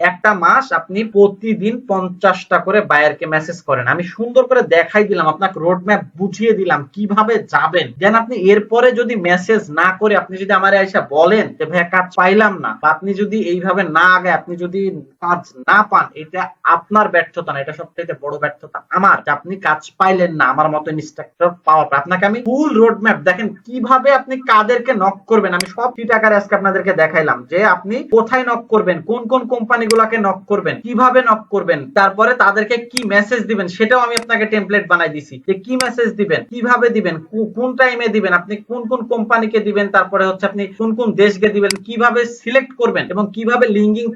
একটা মাস আপনি প্রতিদিন পঞ্চাশটা করে বায়ারকে মেসেজ করেন। আমি সুন্দর করে দেখাই দিলাম, আপনাকে রোড ম্যাপ বুঝিয়ে দিলাম কীভাবে যাবেন। দেন আপনি এরপরে যদি মেসেজ না করে আপনি যদি আমার এসে বলেন যে, ভাইয়া, কাজ পাইলাম না। বা আপনি যদি এইভাবে না আগে আপনি যদি কাজ না পান, এটা আপনার ব্যর্থতা না, এটা সবথেকে বড় ব্যর্থতা আমার যে আপনি কাজ পাইলেন না, আমার মতো ইনস্ট্রাক্টর পাওয়ার। আপনাকে আমি ফুল রোড ম্যাপ দেখেন কীভাবে আপনি কাদেরকে নক করবেন। আমি সব ফিট আকারে আজকে আপনাদেরকে দেখাইলাম যে, আপনি কোথায় নক করবেন, কোন কোন কোম্পানি গুলাকে নক করবেন, কীভাবে নক করবেন, তারপরে তাদেরকে কি মেসেজ দিবেন সেটাও আমি আপনাকে টেমপ্লেট বানাই দিছি। যে কি মেসেজ দিবেন, কীভাবে দিবেন কোন টাইমে দিবেন, আপনি কোন কোন কোম্পানিকে দিবেন, তারপরে হচ্ছে আপনি কোন কোন দেশকে দিবেন, কীভাবে সিলেক্ট করবেন এবং কীভাবে লিঙ্কিং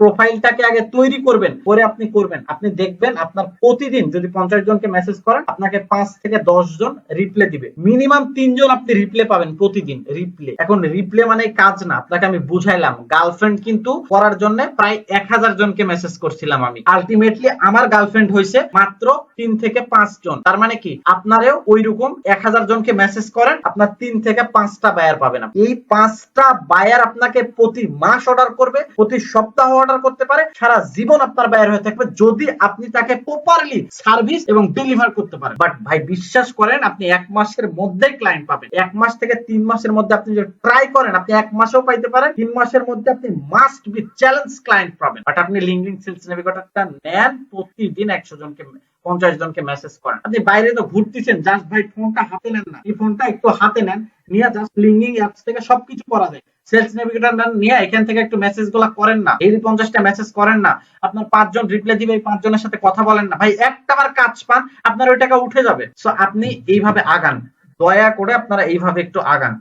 প্রোফাইলটাকে আগে তৈরি করবেন, পরে আপনি করবেন। আপনি দেখবেন আপনার প্রতিদিন যদি পঞ্চাশ জনকে মেসেজ করেন, আপনাকে পাঁচ থেকে দশ জন রিপ্লে দিবে। মিনিমাম তিনজন আপনি রিপ্লে পাবেন প্রতিদিন রিপ্লে এখন রিপ্লে মানে কাজ না, আপনাকে আমি বুঝাইলাম। গার্লফ্রেন্ড কিন্তু করার জন্য প্রায় এক হাজার জনকে মেসেজ করছিলাম আমি। আলটিমেটলি আমার গার্লফ্রেন্ড হয়েছে মাত্র তিন থেকে পাঁচ জন। তার মানে কি? আপনারেও ওই রকম এক হাজার জনকে মেসেজ করেন, আপনার তিন থেকে পাঁচটা বায়ার পাবেন। এই পাঁচটা বায়ার আপনাকে প্রতি মাস অর্ডার করবে, প্রতি সপ্তাহ অর্ডার করতে পারে, সারা জীবন আপনার বায়ার হয়ে থাকবে যদি আপনি তাকে প্রপারলি সার্ভিস এবং ডেলিভার করতে পারেন। বাট ভাই, বিশ্বাস করেন, আপনি এক মাসের মধ্যেই ক্লায়েন্ট পাবেন। এক মাস থেকে তিন মাসের মধ্যে আপনি যদি ট্রাই করেন, আপনি এক মাসেও পাইতে পারেন। তিন মাসের মধ্যে আপনি মাস্ট বি চ্যালেঞ্জ ক্লায়েন্ট পাবেন। বাট আপনি লিঙ্কিং সেলস নেভিগেটরটা নেন, প্রতিদিন একশো জনকে, পঞ্চাশ জনকে মেসেজ করেন। আপনি বাইরে তো ঘুরতেছেন জাস্ট ভাই ফোনটা হাতে নেন না। এই ফোনটা একটু হাতে নেন, নিয়ে জাস্ট লিঙ্কিং অ্যাপস থেকে সবকিছু করা যায়। সেলস নেভিগেটর নিয়ে এখান থেকে একটু মেসেজগুলা করেন না। এই পঞ্চাশটা মেসেজ করেন না। আপনার পাঁচজন রিপ্লাই দিবে, এই পাঁচজনের সাথে কথা বলেন না। ভাই, একটা বার কাজ পান, আপনার ওই টাকা উঠে যাবে। সো আপনি এইভাবে আগান। দয়া করে আপনারা এইভাবে একটু আগান।